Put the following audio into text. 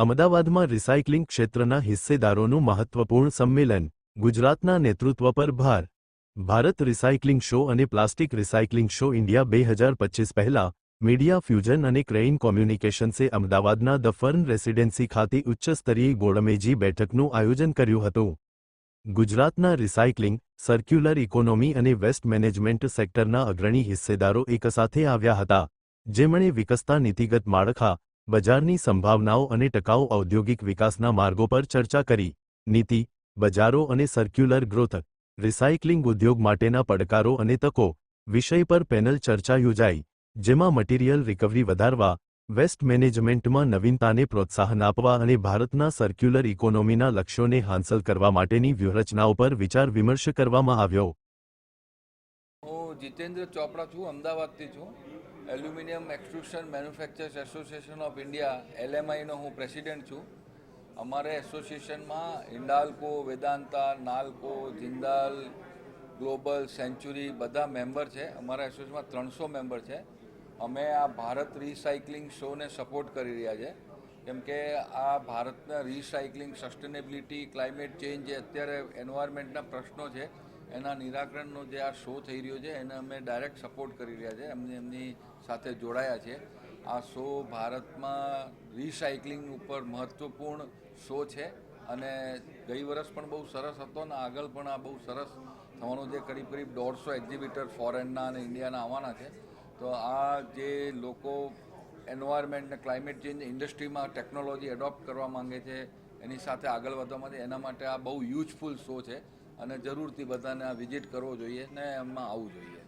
અમદાવાદમાં રિસાયકલિંગ ક્ષેત્રના હિસ્સેદારોનું મહત્વપૂર્ણ સંમેલન, ગુજરાતના નેતૃત્વ પર ભાર. ભારત રિસાયકલિંગ શો અને પ્લાસ્ટિક રિસાયકલિંગ શો ઇન્ડિયા બે હજાર પચીસ પહેલા, મીડિયા ફ્યુઝન અને ક્રેઇન કોમ્યુનિકેશન્સે અમદાવાદના ધ ફર્ન રેસિડેન્સી ખાતે ઉચ્ચસ્તરીય ગોળમેજી બેઠકનું આયોજન કર્યું હતું. ગુજરાતના રિસાયકલિંગ, સર્ક્યુલર ઇકોનોમી અને વેસ્ટ મેનેજમેન્ટ સેક્ટરના અગ્રણી હિસ્સેદારો એકસાથે આવ્યા હતા, જેમણે વિકસતા નીતિગત માળખા બજારની સંભાવનાઓ અને ટકાઉ ઔદ્યોગિક વિકાસના માર્ગો પર ચર્ચા કરી. નીતિ, બજારો અને સર્ક્યુલર ગ્રોથ રિસાયકલિંગ ઉદ્યોગ માટેના પડકારો અને તકો વિષય પર પેનલ ચર્ચા યોજાઈ, જેમાં મટીરીયલ રિકવરી વધારવા વેસ્ટ મેનેજમેન્ટમાં નવીનતાને પ્રોત્સાહન આપવા અને ભારતના સર્ક્યુલર ઇકોનોમીના લક્ષ્યોને હાંસલ કરવા માટેની વ્યૂહરચનાઓ પર વિચાર વિમર્શ કરવામાં આવ્યો. હું જીતેન્દ્ર ચોપડા છું, અમદાવાદથી છું. Aluminium extrusion manufacturers association of India, એલએમઆઈનો હું પ્રેસિડેન્ટ છું. અમારે એસોસિએશનમાં હિન્ડાલ્કો વેદાંતા, નાલ્કો, જિંદાલ, ગ્લોબલ, સેન્ચુરી બધા મેમ્બર છે. અમારા એસોસિએશનમાં ત્રણસો મેમ્બર છે. અમે આ ભારત રિસાયકલિંગ શોને સપોર્ટ કરી રહ્યા છે. કેમ કે આ ભારતના રિસાયકલિંગ, સસ્ટેનેબિલિટી, ક્લાઇમેટ ચેન્જ જે અત્યારે એન્વાયરમેન્ટના પ્રશ્નો છે એના નિરાકરણનો જે આ શો થઈ રહ્યો છે, એને અમે ડાયરેક્ટ સપોર્ટ કરી રહ્યા છે. એમને, એમની સાથે જોડાયા છે. આ શો ભારતમાં રિસાયકલિંગ ઉપર મહત્ત્વપૂર્ણ શો છે અને ગઈ વર્ષ પણ બહુ સરસ હતો અને આગળ પણ આ બહુ સરસ થવાનો જે કરીબ કરીબ દોઢસો એક્ઝિબિટર ફોરેનના અને ઇન્ડિયાના આવવાના છે. તો આ જે લોકો એન્વાયરમેન્ટ ને ક્લાઇમેટ ચેન્જ ઇન્ડસ્ટ્રીમાં ટેકનોલોજી એડોપ્ટ કરવા માંગે છે, એની સાથે આગળ વધવા માટે એના માટે આ બહુ યુઝફુલ શો છે. અને જરૂરથી બધાને આ વિઝિટ કરવો જોઈએ ને એમાં આવવું જોઈએ.